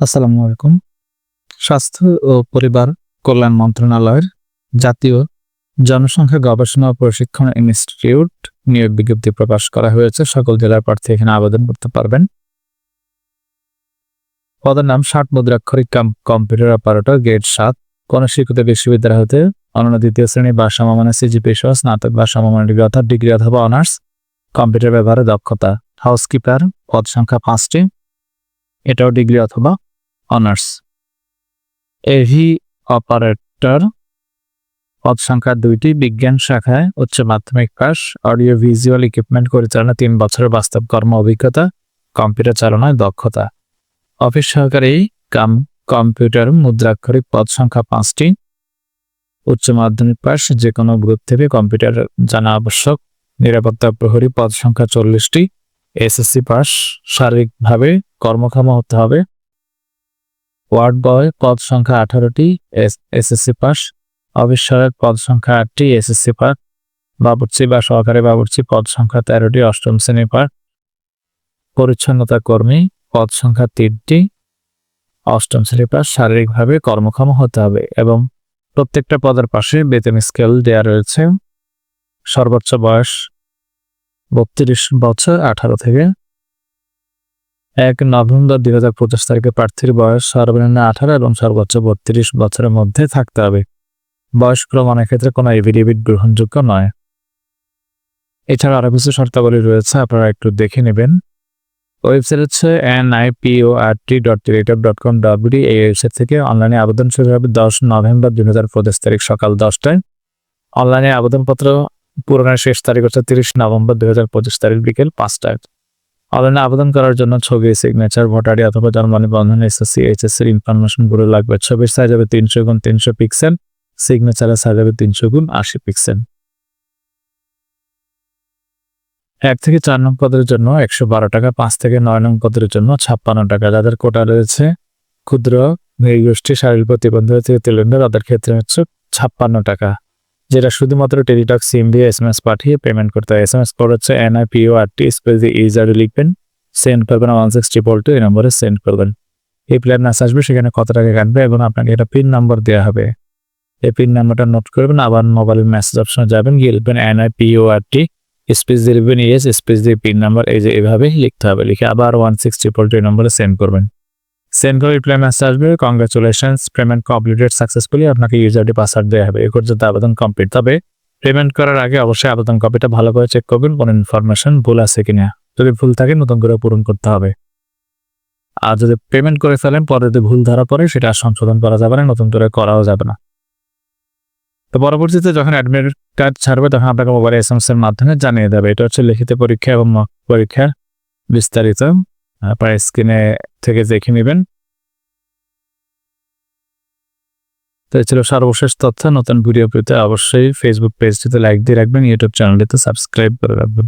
আসসালামু আলাইকুম। স্বাস্থ্য ও পরিবার কল্যাণ মন্ত্রণালয়ের জাতীয় জনসংখ্যা গবেষণা ও প্রশিক্ষণ ইনস্টিটিউট নিয়োগ বিজ্ঞপ্তি প্রকাশ করা হয়েছে। সকল জেলার প্রার্থী এখানে আবেদন করতে পারবেন। পদের নাম ষাট মুদ্রাক্ষরিক কাম- কম্পিউটার অপারেটর গেট সাত। কোন শিক্ষিত বিশ্ববিদ্যালয় হতে অনন্য দ্বিতীয় শ্রেণি বা সমমানের সিজিপি সহ স্নাতক বা সমমানের ডিগ্রি অর্থাৎ ডিগ্রি অথবা অনার্স। কম্পিউটার ব্যবহারে দক্ষতা। হাউসকিপার। পদ সংখ্যা পাঁচটি। এটাও ডিগ্রি অথবা অনার্স। এভি অপারেটর, পদ সংখ্যা দুইটি, বিজ্ঞান শাখায় উচ্চ মাধ্যমিক পাস অডিও ভিজুয়াল ইকুইপমেন্ট পরিচালনা, তিন বছরের বাস্তব কর্ম অভিজ্ঞতা, কম্পিউটার চালনায় দক্ষতা। অফিস সহকারী, কাম, কম্পিউটার, মুদ্রাক্ষরিক পদ সংখ্যা পাঁচটি। উচ্চ মাধ্যমিক পাস যে কোনো গ্রুপ থেকে কম্পিউটার জানা আবশ্যক। নিরাপত্তা প্রহরী পদ সংখ্যা চল্লিশটি। এসএসসি পাস শারীরিকভাবে কর্মক্ষম হতে হবে। ওয়ার্ড বয়, পদ সংখ্যা আঠারোটি এসএসসি পাস। অবিশ্বরের পদ সংখ্যা আটটি, এসএসসি পাস। বাবুর্চি বা সহকারী বাবুর্চি পদ সংখ্যা তেরোটি, অষ্টম শ্রেণি পাস। পরিচ্ছন্নতা কর্মী, পদ সংখ্যা তিনটি। অষ্টম শ্রেণি পাস, শারীরিকভাবে কর্মক্ষম হতে হবে এবং প্রত্যেকটা পদের পাশে বেতন স্কেল দেওয়া রয়েছে। সর্বোচ্চ বয়স বত্রিশ বছর, আঠারো থেকে এক নভেম্বর দুই হাজার পঁচিশ তারিখে প্রার্থীর বয়স সর্বনিম্ন আঠারো এবং সর্বোচ্চ বত্রিশ বছরের মধ্যে থাকতে হবে। বয়স প্রমাণের ক্ষেত্রে কোনো এভিডেভিট গ্রহণযোগ্য নয়। এছাড়া আরও কিছু শর্তাবলী রয়েছে, আপনারা একটু দেখে নেবেন। ওয়েবসাইট হচ্ছে N I P O R T dot Teletalk dot com dot এই ওয়েবসাইট থেকে অনলাইনে আবেদন শুরু হবে দশ নভেম্বর দুই হাজার পঁচিশ তারিখ সকাল দশটায়। অনলাইনে আবেদনপত্র পূরণের শেষ তারিখ হচ্ছে তিরিশ নভেম্বর দুই হাজার পঁচিশ তারিখ বিকেল পাঁচটায়। অনলাইনে আবেদন করার জন্য ছবি সিগনেচার ভোটারি অথবা জন্ম নিবন্ধন এসএসসি এইচএসসি ইনফরমেশনগুলো লাগবে। ছবির সাইজ হবে তিনশো গুণ তিনশো পিক্সেল সিগনেচারের সাইজ হবে তিনশো গুণ আশি পিক্সেল এক থেকে চার নং পদের জন্য একশো বারো টাকা, পাঁচ থেকে নয় নং পদের জন্য ছাপ্পান্ন টাকা। যাদের কোটা রয়েছে, ক্ষুদ্র নৃগোষ্ঠী শারীরিক প্রতিবন্ধী থেকে তাদের ক্ষেত্রে হচ্ছে ছাপ্পান্ন টাকা। যেটা শুধুমাত্র টেলিটক সিম দিয়ে এস এম এস পাঠিয়ে পেমেন্ট করতে হয়। এস এম এস কোড হচ্ছে N I P O R T space দিয়ে ইজারে লিখবেন সেন্ড করবেন ওয়ান সিক্স ট্রিপল টু এই নম্বরে সেন্ড করবেন। এই প্ল্যান মেসেজ আসবে, সেখানে কত টাকা কাটবে এবং আপনাকে একটা পিন নাম্বার দেওয়া হবে। এই পিন নাম্বারটা নোট করবেন, আবার মোবাইল মেসেজ অপশনে যাবেন, গিয়ে লিখবেন N I P O R T space দিয়ে লিখবেন ইয়েস স্পেস দিয়ে পিন নাম্বার এই যে এভাবে লিখতে হবে। লিখে আবার ওয়ান সিক্স ট্রিপল টু এই নম্বরে সেন্ড করবেন। রিপ্লাই মেসেজ আসবে কংগ্রাচুলেশনস পেমেন্ট কমপ্লিটেড সাকসেসফুলি আপনাকে ইউজারটি পাসওয়ার্ড দেওয়া হবে। এই পর্যন্ত আবেদন কমপ্লিট তবে পেমেন্ট করার আগে অবশ্যই আবেদন কপিটা ভালো করে চেক করবেন, কোনো ইনফরমেশন ভুল আছে কিনা। যদি ভুল থাকে, নতুন করে পূরণ করতে হবে। আর যদি পেমেন্ট করে ফেলেন, পরে যদি ভুল ধরা পড়ে, সেটা সংশোধন করা যাবে না, নতুন করে করাও যাবে না। তো পরবর্তীতে যখন অ্যাডমিট কার্ড ছাড়বে, তখন আপনাকে মোবাইল এস এর মাধ্যমে জানিয়ে দেবে। এটা হচ্ছে লিখিত পরীক্ষা এবং পরীক্ষার বিস্তারিত। আপনার স্ক্রিনে থেকে দেখে নেবেন। তো ছিল সর্বশেষ তথ্য। নতুন ভিডিও পেতে অবশ্যই ফেসবুক পেজটিতে লাইক দিয়ে রাখবেন ইউটিউব চ্যানেলটিতে সাবস্ক্রাইব করে রাখবেন।